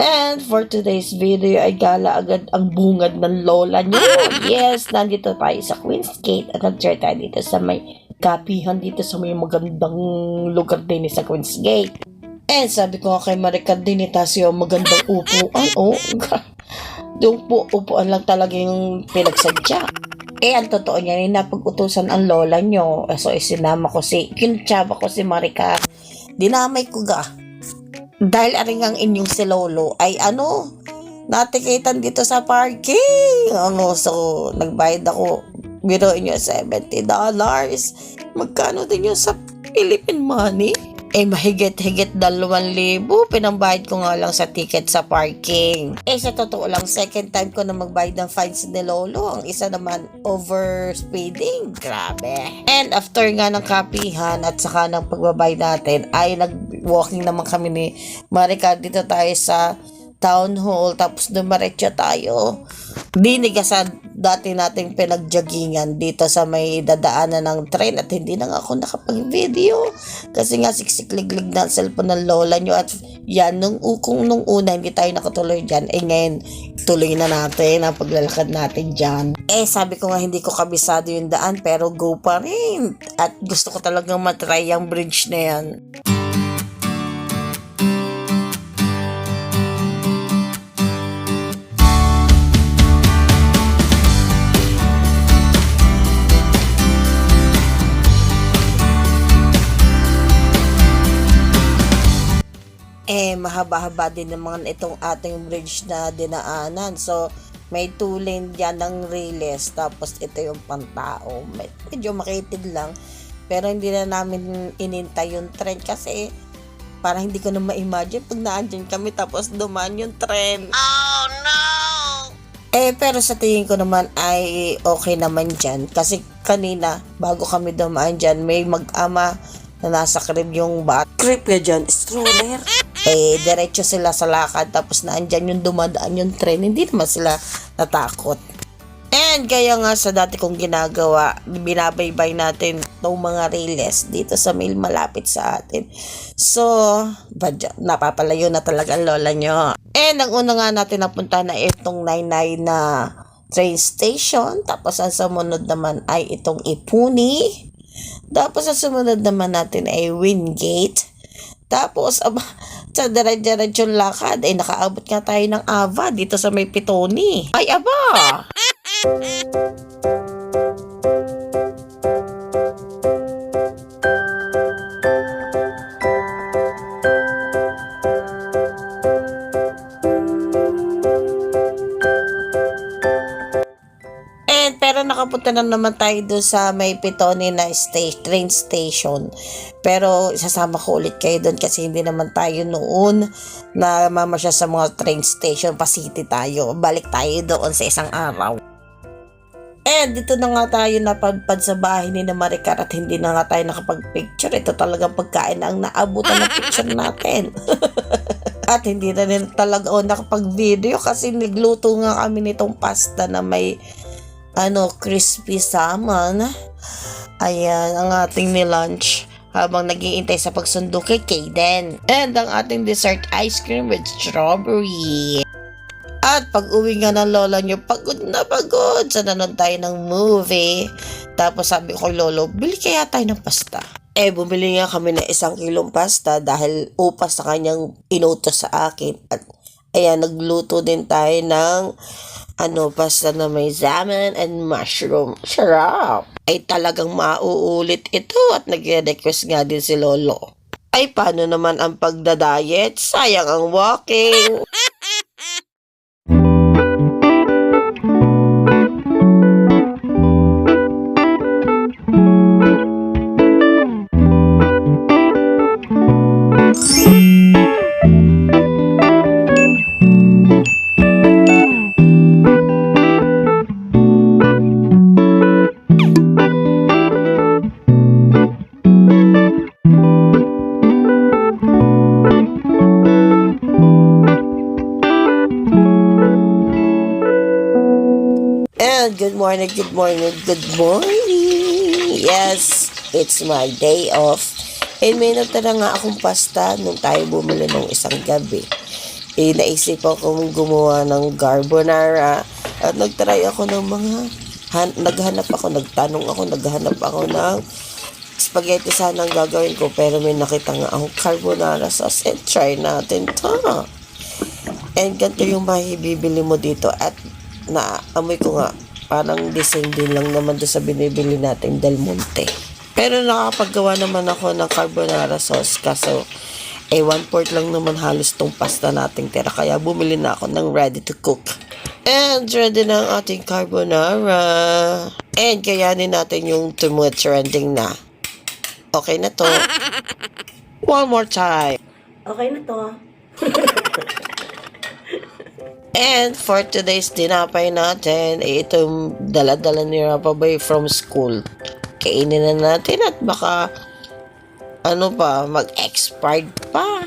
And for today's video ay gala agad ang bungad ng lola nyo. Yes, nandito tayo sa Queen's Gate at nag-share tayo dito sa may kapihan dito sa may magandang lugar din sa Queen's Gate. And sabi ko nga kay Marika din itas yung magandang upuan. Oh, yung po, upuan lang talaga yung pinagsadya. Eh, ang totoo niya, napag-utusan ang lola nyo. Eh, So, isinama ko si, kintsaba ko si Marika. Dinamay ko ga. Dahil aring ang inyong si Lolo ay ano, natikitan dito sa parking. Ano, so, nagbayad ako. Biroin nyo, $70. Magkano din yun sa Philippine money? Eh, mahigit-higit dalawang libo. Pinambayad ko nga lang sa ticket sa parking. Eh, sa totoo lang, second time ko na magbayad ng fines ni Lolo. Ang isa naman, over speeding. Grabe. And after nga ng kapihan at saka ng pagbabayad natin, ay nag-walking naman kami ni Marika dito tayo sa town hall tapos dumiretso tayo diniga sa dati nating pinagjogingan dito sa may dadaanan ng train at hindi na nga ako nakapag-video. Kasi nga siksikliglig na ang cellphone ng lola nyo at yan nung kung nung una hindi tayo nakatuloy dyan eh ngayon tuloy na natin ang paglalakad natin dyan. Eh sabi ko nga hindi ko kabisado yung daan pero go pa rin. At gusto ko talagang matry yung bridge na yan eh mahaba-haba din naman itong ating bridge na dinaanan. So, may two lane dyan ng riles, tapos ito yung pantao. Med- Medyo makitid lang. Pero hindi na namin inintay yung tren kasi parang hindi ko na ma-imagine pag naandyan kami tapos dumaan yung tren. Oh no! Eh, pero sa tingin ko naman ay okay naman dyan. Kasi kanina, bago kami dumaan dyan, may mag-ama na nasa crib yung bat. Crib ka dyan, stroller. Eh, diretso sila sa lakad tapos naandyan yung dumadaan yung tren. Hindi naman sila natakot. And kaya nga sa dati kong ginagawa, binabaybay natin itong mga riles dito sa mail malapit sa atin. So, badya, napapalayo na talaga lola nyo. And ang una nga natin napunta na itong 99 na train station. Tapos ang sumunod naman ay itong Ipuni. Tapos ang sumunod naman natin ay Wingate. Tapos, aba, sa dire-diretsyon lakad, ay nakaabot nga tayo ng Ava dito sa may Pitoni. Ay, aba! nakapunta na naman tayo doon sa may Pitoni na sta- train station. Pero isasama ko ulit kayo doon kasi hindi naman tayo noon na mamasya sa mga train station. Pasiti tayo. Balik tayo doon sa isang araw. And dito na nga tayo napadpad sa bahay ni na Maricar at hindi na nga tayo nakapag-picture. Ito talagang pagkain ang naabutan ng picture natin. at hindi na rin talaga ako nakapag-video kasi nagluto nga kami nitong pasta na may ano, crispy salmon. Ayan, ang ating ni lunch habang nagiintay sa pagsundo kay Kaden. And ang ating dessert ice cream with strawberry. At pag uwi nga ng lola nyo, pagod na pagod. Sa nanood tayo ng movie. Tapos sabi ko lolo, bili kaya tayo ng pasta. Eh, bumili nga kami ng isang kilong pasta dahil upas sa kanyang inutos sa akin. At ayan, nagluto din tayo ng ano, pasta na may salmon and mushroom. Sarap! Ay talagang mauulit ito at nag-request nga din si Lolo. Ay, paano naman ang pagdadayet? Sayang ang walking. And good morning, good morning, good morning. Yes, it's my day off. And may natira nga akong pasta nung tayo bumili nung isang gabi. eh, naisip akong gumawa ng carbonara at nagtry ako ng mga han- naghanap ako, nagtanong ako, naghanap ako ng spaghetti sana ang gagawin ko pero may nakita nga akong carbonara sauce and try natin to and ganito yung mahibibili mo dito at naamoy ko nga parang same din lang naman doon sa binibili natin Del Monte. Pero nakakapaggawa naman ako ng carbonara sauce kaso eh one fourth lang naman halos tong pasta nating tira. Kaya bumili na ako ng ready to cook. And ready na ang ating carbonara. And kayanin natin yung trending na. Okay na to. One more time. Okay na to. And for today's tinapay natin, eh, itong dala-dala ni Rapabay from school. Kainin na natin at baka ano pa, mag-expired pa.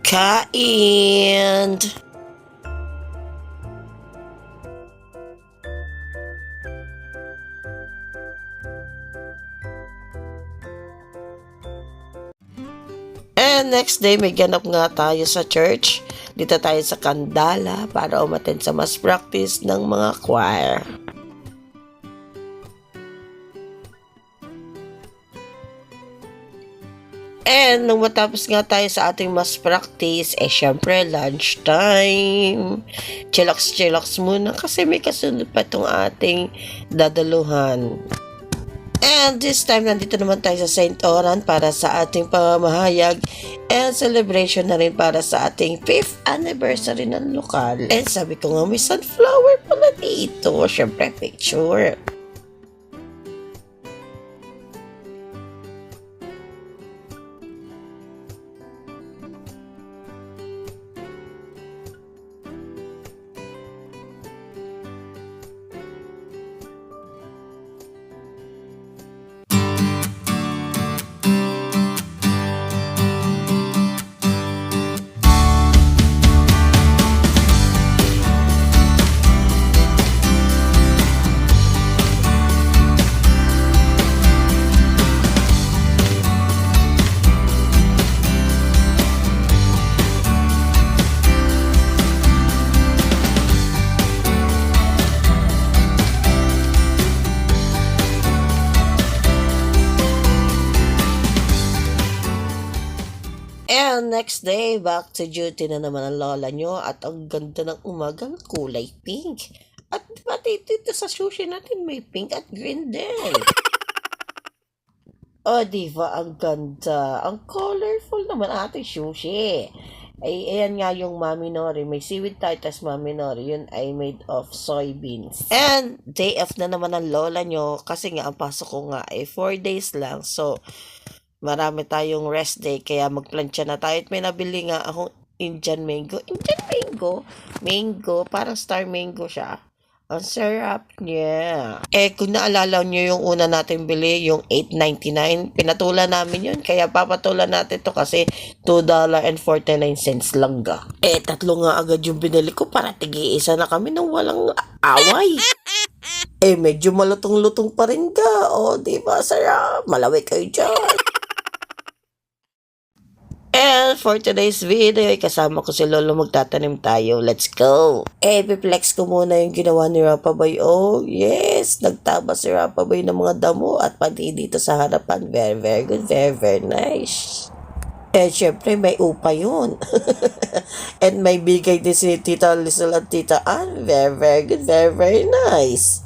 Kain! Next day, may ganap nga tayo sa church. Dito tayo sa Kandala para umaten sa mas practice ng mga choir. And nung matapos nga tayo sa ating mas practice, eh syempre lunch time. Chillax-chillax muna kasi may kasunod pa itong ating dadaluhan. And this time, nandito naman tayo sa St. Oran para sa ating pamamahayag and celebration na rin para sa ating 5th anniversary ng lokal. And sabi ko nga, may sunflower pala dito. Siyempre, picture. And next day, back to duty na naman ang lola nyo at ang ganda ng umagang kulay pink. At pati dito sa sushi natin may pink at green din. oh, di ba? Ang ganda. Ang colorful naman ating sushi. Ay, ayan nga yung mami nori. May seaweed tayo, tas mami nori. Yun ay made of soybeans. And day off na naman ang lola nyo kasi nga ang pasok ko nga ay 4 days lang. So, marami tayong rest day kaya magplansya na tayo at may nabili nga akong Indian mango. Indian mango? Mango, parang star mango siya. Ang sarap niya. Eh, kung naalala nyo yung una natin bili, yung 8.99, pinatulan namin yun. Kaya papatulan natin to kasi $2.49 lang ga. Eh, tatlo nga agad yung binili ko para tigi-isa na kami nang walang away. eh, medyo malutong-lutong pa rin ga. O, di ba, sarap? Malaway kayo dyan. And for today's video, ay kasama ko si Lolo magtatanim tayo. Let's go! Eh, piplex ko muna yung ginawa ni Rapabay. Oh, yes! Nagtaba si Rapabay ng mga damo at pati dito sa harapan. Very, very good. Very, very nice. Eh, syempre, may upa yun. And may bigay din si Tita Lizel at Tita Ann. Very, very good. Very, very nice.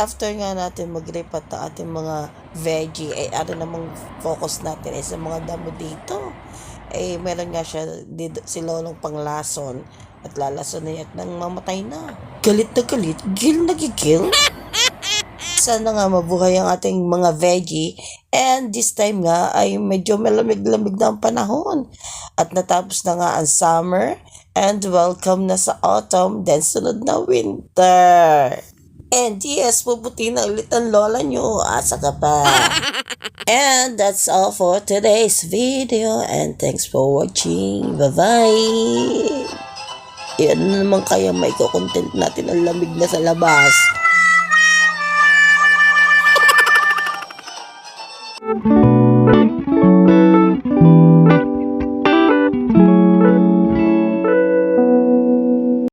After nga natin mag-repat na ating mga veggie, eh ano namang focus natin eh, sa mga damo dito. Eh meron nga siya dito, si Lolong panglason at lalason na at nang mamatay na. Galit na galit, gil na gigil. Sana nga mabuhay ang ating mga veggie. And this time nga ay medyo malamig-lamig na ang panahon. At natapos na nga ang summer. And welcome na sa autumn. Then sunod na winter. And yes, puputi na ulit ang lola nyo. Asa ka pa. And that's all for today's video. And thanks for watching. Bye-bye. Yan na naman kaya may content natin ang lamig na sa labas.